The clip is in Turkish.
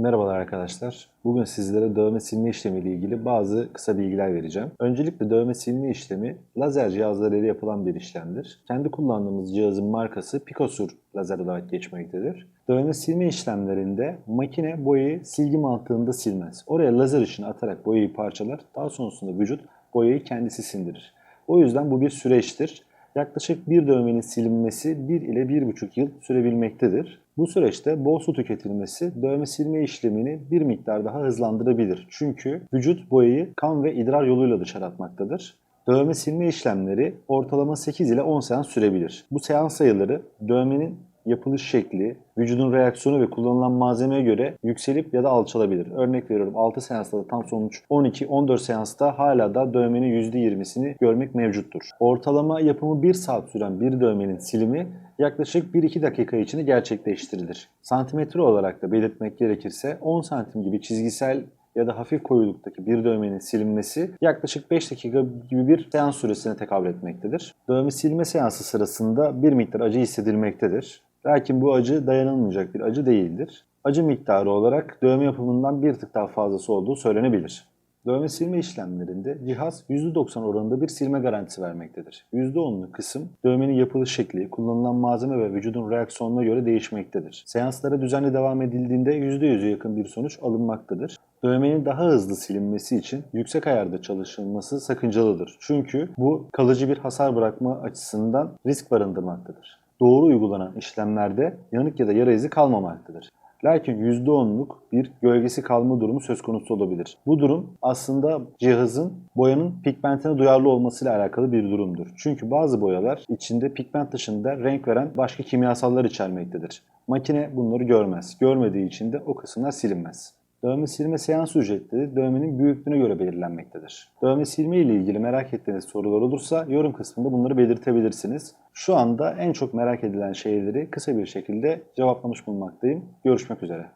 Merhabalar arkadaşlar. Bugün sizlere dövme silme işlemi ile ilgili bazı kısa bilgiler vereceğim. Öncelikle dövme silme işlemi lazer cihazlarıyla yapılan bir işlemdir. Kendi kullandığımız cihazın markası Picosur lazer olarak geçmektedir. Dövme silme işlemlerinde makine boyayı silgi mantığında silmez. Oraya lazer ışını atarak boyayı parçalar. Daha sonrasında vücut boyayı kendisi sindirir. O yüzden bu bir süreçtir. Yaklaşık bir dövmenin silinmesi 1 ile 1,5 yıl sürebilmektedir. Bu süreçte bol su tüketilmesi dövme silme işlemini bir miktar daha hızlandırabilir. Çünkü vücut boyayı kan ve idrar yoluyla dışarı atmaktadır. Dövme silme işlemleri ortalama 8 ile 10 seans sürebilir. Bu seans sayıları dövmenin yapılış şekli, vücudun reaksiyonu ve kullanılan malzemeye göre yükselip ya da alçalabilir. Örnek veriyorum 6 seansta da tam sonuç 12-14 seansta hala da dövmenin %20'sini görmek mevcuttur. Ortalama yapımı 1 saat süren bir dövmenin silimi yaklaşık 1-2 dakika içinde gerçekleştirilir. Santimetre olarak da belirtmek gerekirse 10 santim gibi çizgisel ya da hafif koyuluktaki bir dövmenin silinmesi yaklaşık 5 dakika gibi bir seans süresine tekabül etmektedir. Dövme silme seansı sırasında bir miktar acı hissedilmektedir. Lakin bu acı dayanılmayacak bir acı değildir. Acı miktarı olarak dövme yapımından bir tık daha fazlası olduğu söylenebilir. Dövme silme işlemlerinde cihaz %90 oranında bir silme garantisi vermektedir. %10'luk kısım dövmenin yapılış şekli, kullanılan malzeme ve vücudun reaksiyonuna göre değişmektedir. Seanslara düzenli devam edildiğinde %100'e yakın bir sonuç alınmaktadır. Dövmenin daha hızlı silinmesi için yüksek ayarda çalışılması sakıncalıdır. Çünkü bu kalıcı bir hasar bırakma açısından risk barındırmaktadır. Doğru uygulanan işlemlerde yanık ya da yara izi kalmamaktadır. Lakin %10'luk bir gölgesi kalma durumu söz konusu olabilir. Bu durum aslında cihazın boyanın pigmentine duyarlı olmasıyla alakalı bir durumdur. Çünkü bazı boyalar içinde pigment dışında renk veren başka kimyasallar içermektedir. Makine bunları görmez. Görmediği için de o kısımlar silinmez. Dövme silme seans ücretleri dövmenin büyüklüğüne göre belirlenmektedir. Dövme silme ile ilgili merak ettiğiniz sorular olursa yorum kısmında bunları belirtebilirsiniz. Şu anda en çok merak edilen şeyleri kısa bir şekilde cevaplamış bulunmaktayım. Görüşmek üzere.